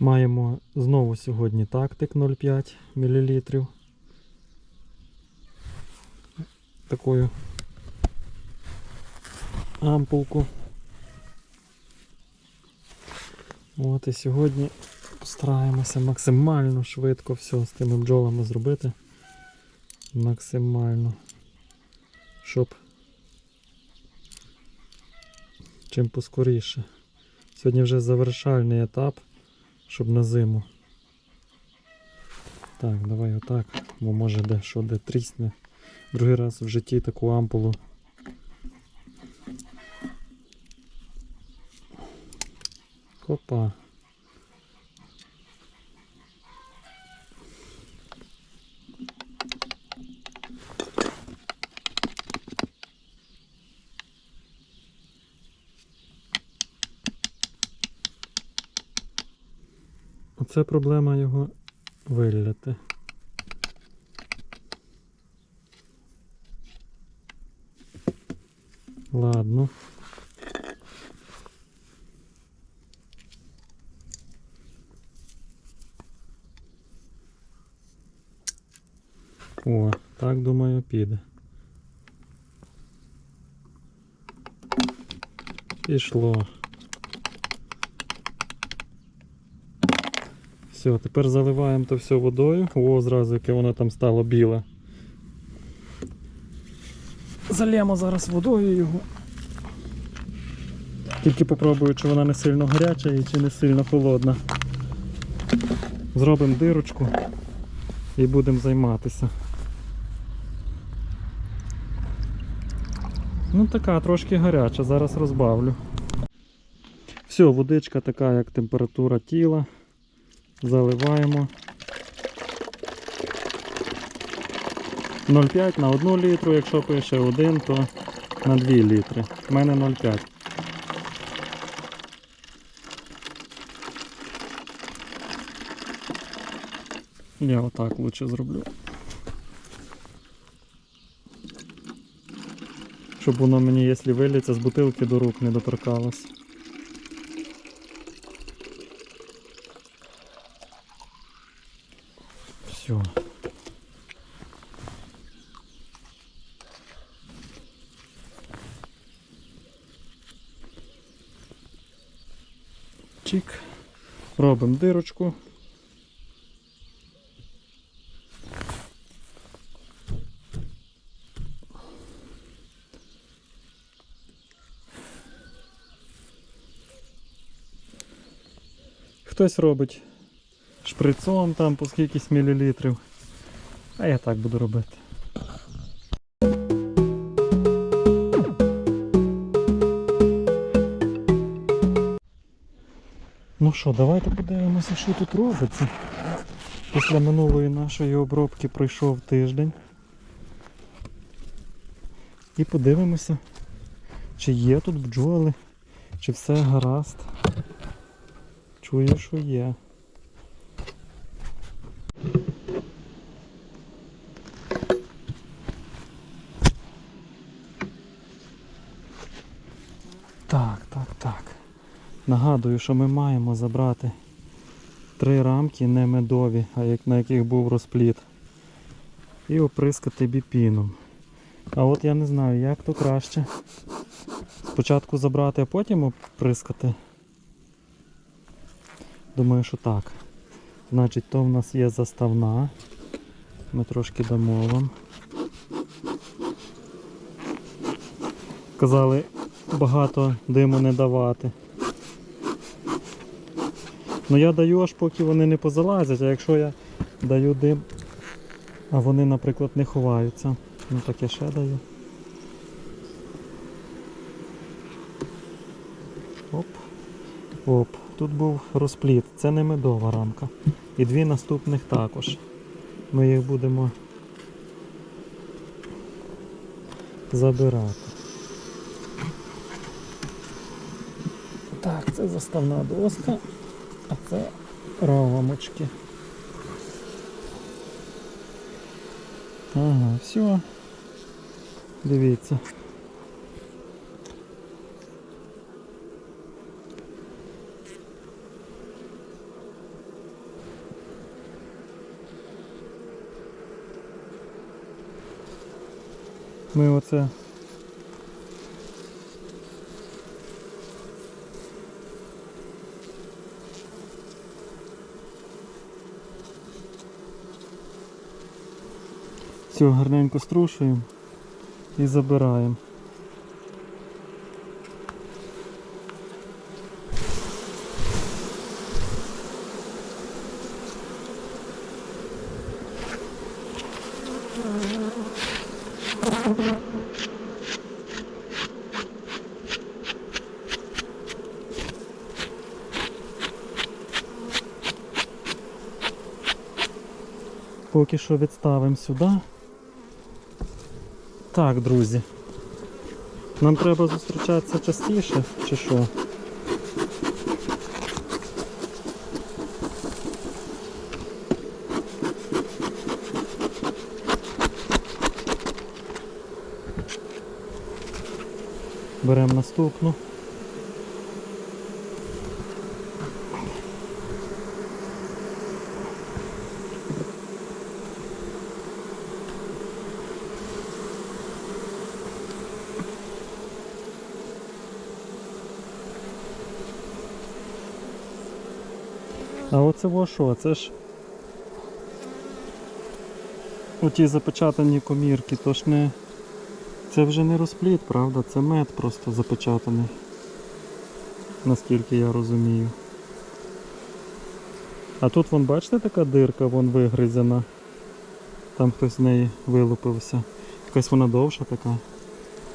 Маємо знову сьогодні тактик 0,5 мл. Такою ампулку. От і сьогодні постараємося максимально швидко все з тими бджолами зробити. Максимально. Щоб чим поскоріше. Сьогодні вже завершальний етап, щоб на зиму. Так, давай отак, бо може де що де трісне. Другий раз в житті таку ампулу. Хопа. Оце проблема його виляти. Ладно. О, так думаю піде. Пішло. Все, тепер заливаємо то все водою. О, зразу яке воно там стало біле. Залємо зараз водою його. Тільки попробую, чи вона не сильно гаряча і чи не сильно холодна. Зробимо дирочку і будемо займатися. Ну така трошки гаряча, зараз розбавлю. Все, водичка така, як температура тіла. Заливаємо. 0,5 на 1 літру, якщо пише 1, то на 2 літри. У мене 0,5. Я отак лучше зроблю. Щоб воно мені, якщо виліться, з бутилки до рук не доторкалось. Все. Чик. Робимо дирочку. Хтось робить шприцом там по скількись мілілітрів. А я так буду робити. Що, давайте подивимося, що тут робиться. Після минулої нашої обробки пройшов тиждень. І подивимося, чи є тут бджоли, чи все гаразд. Чую, що є. Так, так, так. Нагадую, що ми маємо забрати три рамки не медові, а як на яких був розпліт. І оприскати біпіном. А от я не знаю, як то краще. Спочатку забрати, а потім оприскати. Думаю, що так. Значить, то в нас є заставна. Ми трошки дамо вам. Казали багато диму не давати. Ну я даю аж поки вони не позалазять, а якщо я даю дим, а вони, наприклад, не ховаються, ну так я ще даю. Оп. Оп. Тут був розпліт, це не медова рамка. І дві наступних також. Ми їх будемо забирати. Так, це заставна доска, А це равомочки. Ага, все. Дивіться. Ми оце Все, гарненько струшуємо і забираємо. Поки що відставимо сюди. Так, друзі. Нам треба зустрічатися частіше, чи що? Беремо наступну. А оце во що? Це ж оті запечатані комірки, то ж не. Це вже не розпліт, правда? Це мед просто запечатаний. Наскільки я розумію. А тут вон, бачите, така дирка вон вигризена. Там хтось з неї вилупився. Якась вона довша така.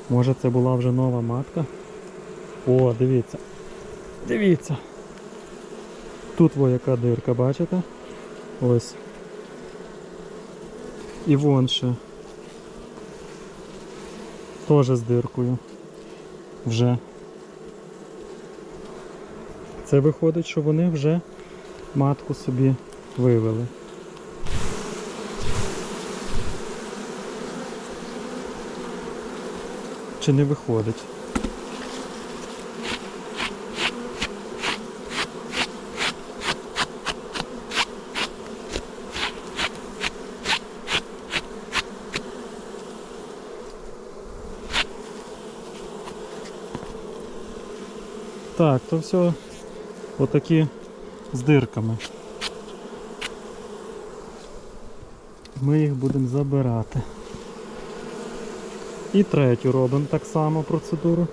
Може це була вже нова матка? О, дивіться. Дивіться. Тут во яка дирка, бачите? Ось. І вон ще. Теж з диркою. Вже. Це виходить, що вони вже матку собі вивели. Чи не виходить? Так, то все отакі з дирками. Ми їх будемо забирати. І третю робимо так само процедуру.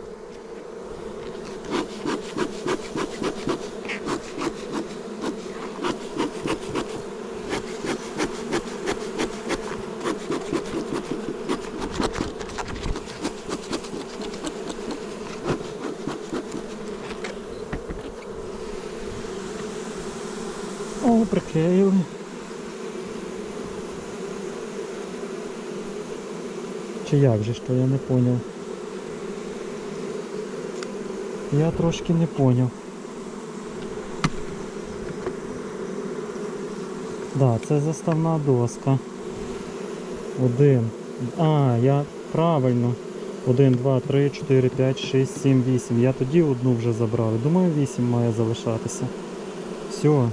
О, приклеїли. Чи як же ж то, я не поняв. Я трошки не поняв. Да, це заставна доска. Один. А, я правильно. Один, два, три, чотири, п'ять, шість, сім, вісім. Я тоді одну вже забрав. Думаю, вісім має залишатися. Все.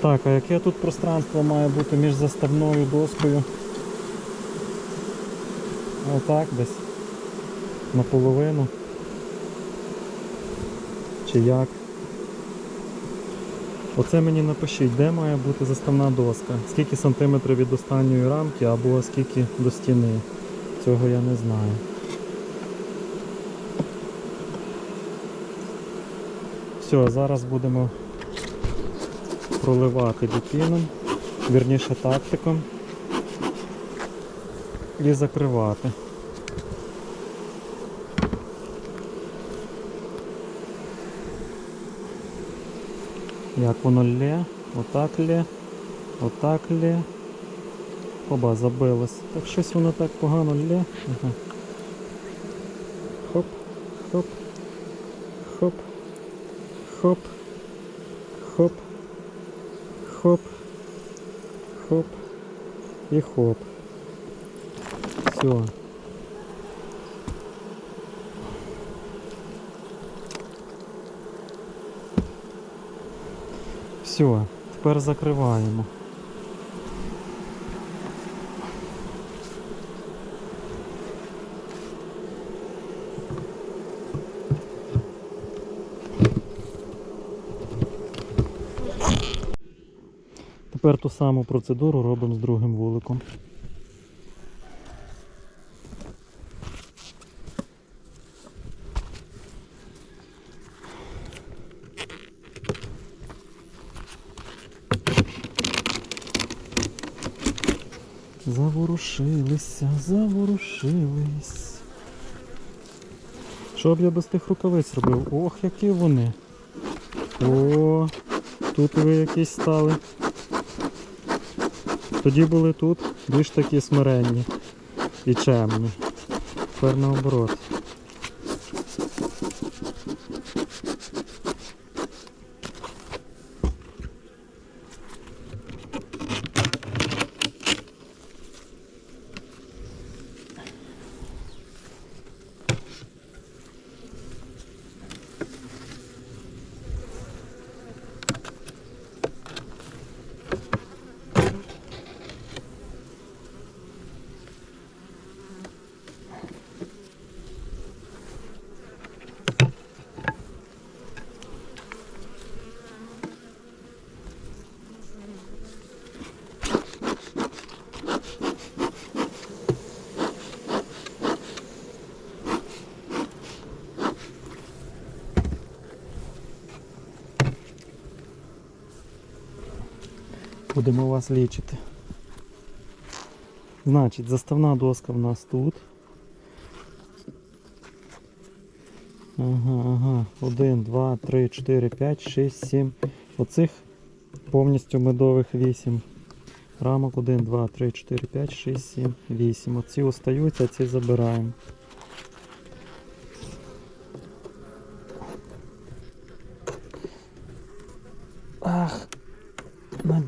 Так, а яке тут пространство має бути між заставною доскою? Отак десь. Наполовину. Чи як? Оце мені напишіть, де має бути заставна доска. Скільки сантиметрів від останньої рамки або скільки до стіни. Цього я не знаю. Все, зараз будемо проливати бікіном, вірніше тактиком і закривати. Як воно лє, отак лє, отак лє. Оба забилось. Так щось воно так погано лє. Ага. Хоп, хоп, хоп, хоп, хоп, хоп, хоп і хоп. Все. Все, тепер закриваємо. Тепер ту саму процедуру робимо з другим вуликом. Заворушилися, заворушились. Що б я без тих рукавиць робив? Ох, які вони. О, тут ви якісь стали. Тоді були тут більш такі смиренні і чемні. Тепер наоборот. Будемо вас лічити. Значить, заставна доска в нас тут. Ага, ага. 1, 2, 3, 4, 5, 6, 7. Оцих повністю медових 8. Рамок 1, 2, 3, 4, 5, 6, 7, 8. Оці остаються, ці забираємо.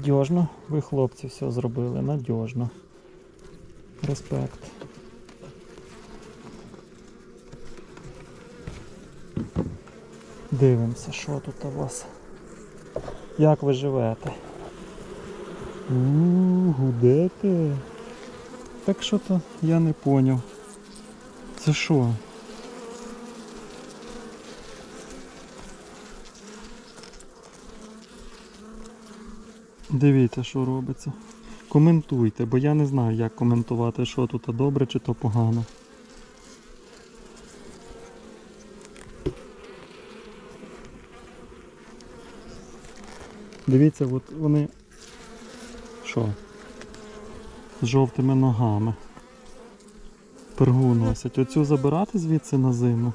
Надіжно. Ви хлопці все зробили, надіжно. Респект. Дивимося, що тут у вас. Як ви живете? Ууу, гудете. Так що то я не поняв. Це що? Дивіться, що робиться. Коментуйте, бо я не знаю, як коментувати, що тут добре чи то погано. Дивіться, от вони що? З жовтими ногами. Пергу носять. Оцю забирати звідси на зиму.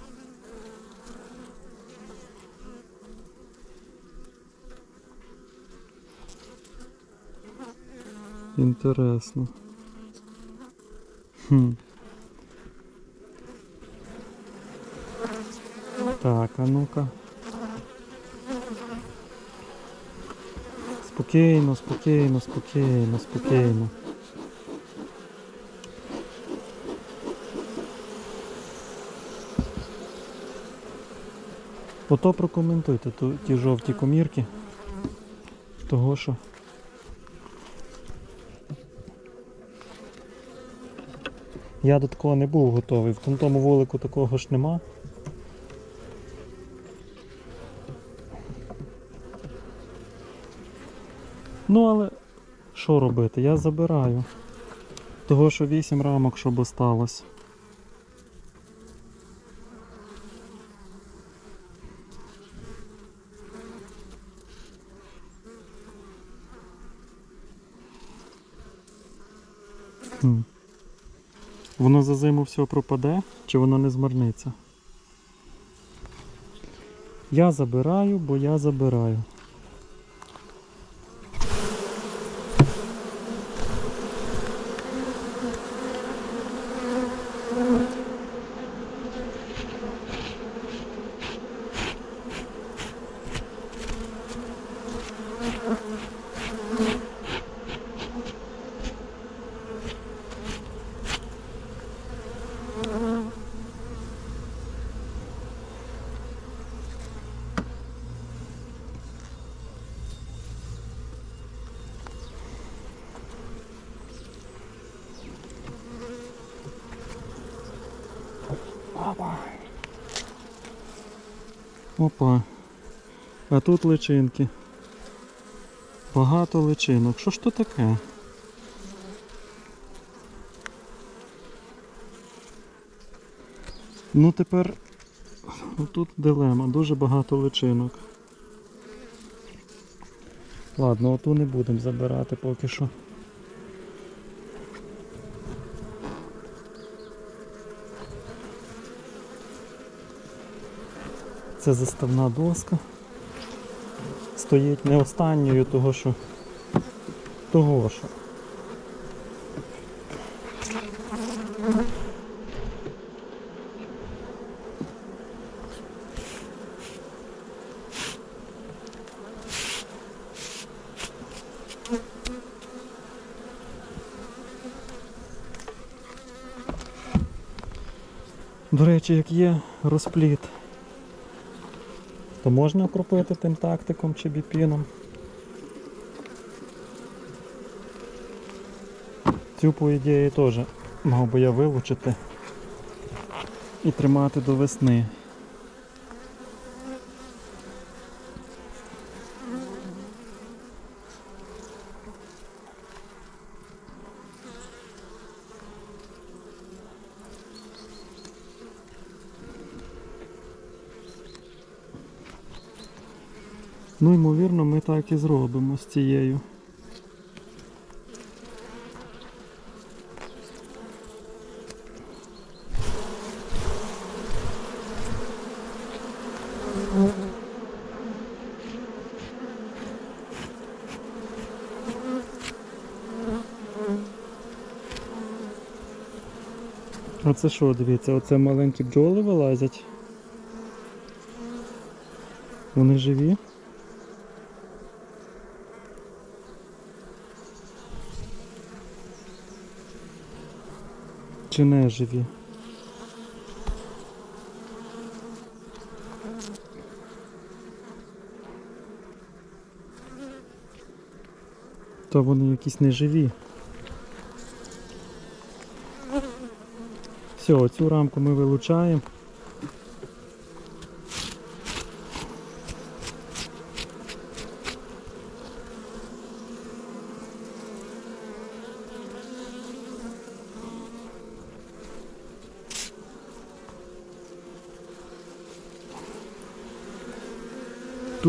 Інтересно. Хм. Так, а ну-ка. Спокійно, спокійно, спокійно, спокійно. Ото прокоментуйте ту, ті жовті комірки. Того що. Я до такого не був готовий. В тому вулику такого ж нема. Ну але що робити? Я забираю. Того, що 8 рамок, щоб осталось. Воно за зиму все пропаде, чи воно не змарниться? Я забираю, бо я забираю. Опа. А тут личинки. Багато личинок. Що ж то таке? Ну тепер тут дилема, дуже багато личинок. Ладно, оту не будемо забирати поки що. Це заставна доска. Стоїть не останньою, того що. Того що. До речі, як є розпліт, то можна окропити тим тактиком чи біпіном. Цю, по ідеї, теж мав би я вилучити і тримати до весни. Ну, ймовірно, ми так і зробимо з цією. Оце що, дивіться, оце маленькі бджоли вилазять. Вони живі? Чи не живі? То вони якісь неживі. Все, цю рамку ми вилучаємо.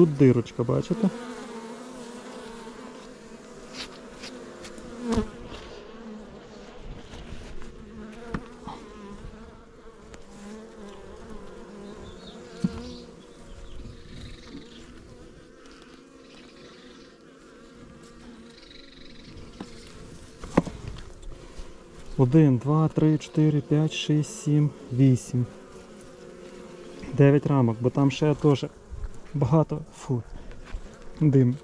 Тут дирочка, бачите? Один, два, три, чотири, п'ять, шість, сім, вісім. Дев'ять рамок, бо там ще теж багато. Фу. Дим.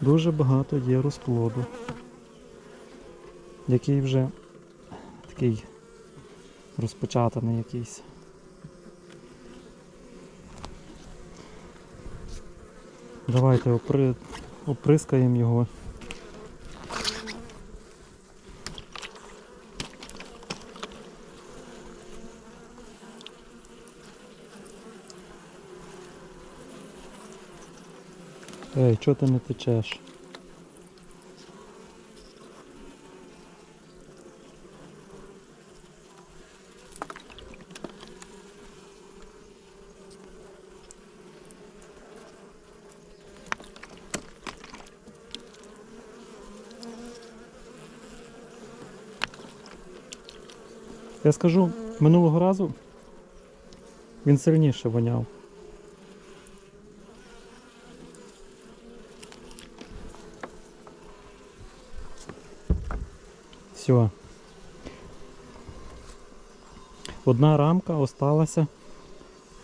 Дуже багато є розплоду. Який вже такий розпочатаний якийсь. Давайте опри... оприскаємо його. Ей, чого ти не течеш? Я скажу, минулого разу він сильніше воняв. Все. Одна рамка осталася.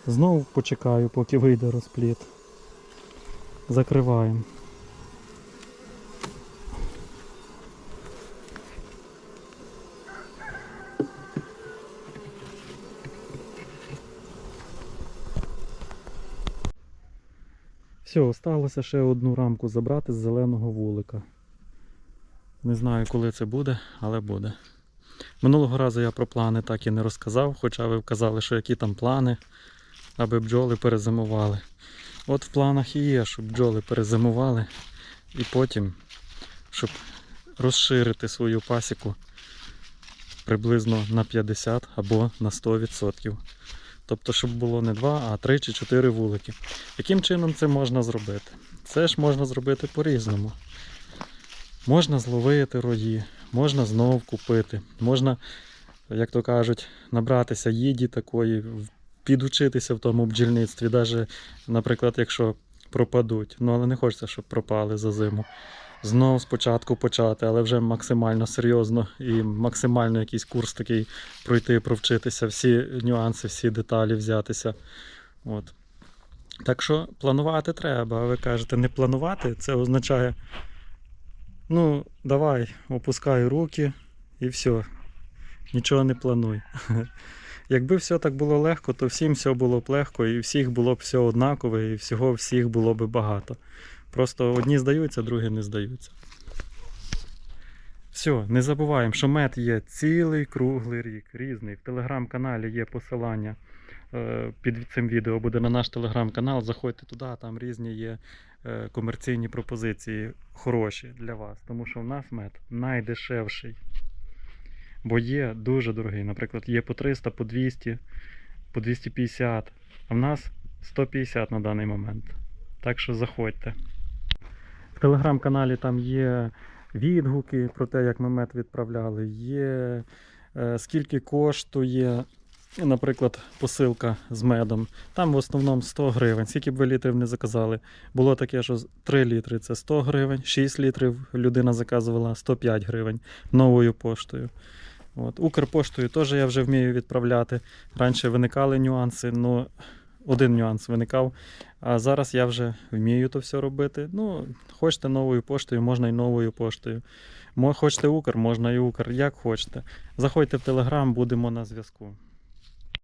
Знову почекаю, поки вийде розпліт. Закриваємо. Все, осталося ще одну рамку забрати з зеленого вулика. Не знаю, коли це буде, але буде. Минулого разу я про плани так і не розказав, хоча ви вказали, що які там плани, аби бджоли перезимували. От в планах і є, щоб бджоли перезимували і потім, щоб розширити свою пасіку приблизно на 50 або на 100%. Тобто, щоб було не 2, а 3 чи 4 вулики. Яким чином це можна зробити? Це ж можна зробити по-різному. Можна зловити рої, можна знов купити, можна, як то кажуть, набратися їді такої, підучитися в тому бджільництві, навіть, наприклад, якщо пропадуть. Ну, але не хочеться, щоб пропали за зиму. Знов спочатку почати, але вже максимально серйозно і максимально якийсь курс такий пройти, провчитися, всі нюанси, всі деталі взятися. От. Так що планувати треба, а ви кажете, не планувати, це означає, ну, давай, опускай руки і все. Нічого не плануй. Якби все так було легко, то всім все було б легко, і всіх було б все однакове, і всього всіх було б багато. Просто одні здаються, другі не здаються. Все, не забуваємо, що мед є цілий круглий рік, різний. В телеграм-каналі є посилання. е, Під цим відео буде на наш телеграм-канал. Заходьте туди, там різні є комерційні пропозиції хороші для вас. Тому що в нас мед найдешевший. Бо є дуже дорогий. Наприклад, є по 300, по 200, по 250, а в нас 150 на даний момент. Так що заходьте. В телеграм-каналі там є відгуки про те, як ми мед відправляли, є е, скільки коштує, наприклад, посилка з медом. Там в основному 100 гривень. Скільки б ви літрів не заказали. Було таке, що 3 літри це 100 гривень, 6 літрів людина заказувала 105 гривень новою поштою. От. Укрпоштою теж я вже вмію відправляти. Раніше виникали нюанси, ну один нюанс виникав. А зараз я вже вмію то все робити. Ну, хочете новою поштою, можна і новою поштою. Хочете Укр, можна і Укр, як хочете. Заходьте в Телеграм, будемо на зв'язку.